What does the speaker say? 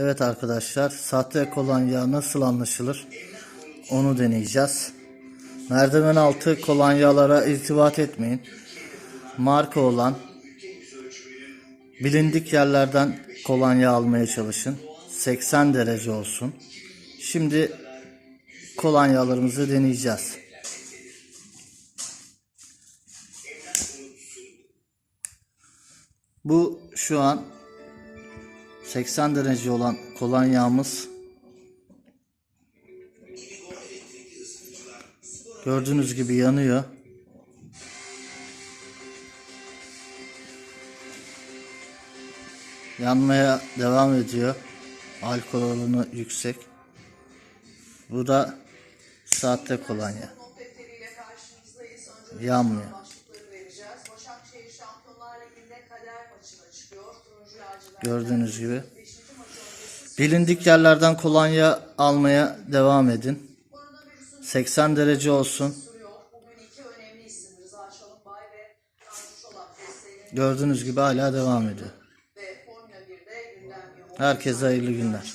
Evet arkadaşlar, sahte kolonya nasıl anlaşılır? Onu deneyeceğiz. Merdiven altı kolonyalara irtibat etmeyin. Marka olan bilindik yerlerden kolonya almaya çalışın. 80 derece olsun. Şimdi kolonyalarımızı deneyeceğiz. Bu şu an 80 derece olan kolonyamız. Gördüğünüz gibi yanıyor. Yanmaya devam ediyor. Alkol oranı yüksek. Bu da sahte kolonya. Yanmıyor. Gördüğünüz gibi. Bilindik yerlerden kolonya almaya devam edin. koronavirüsün 80 derece olsun. Gördüğünüz gibi hala devam ediyor. ve Formula 1'de gündem yoğun. Herkese hayırlı günler.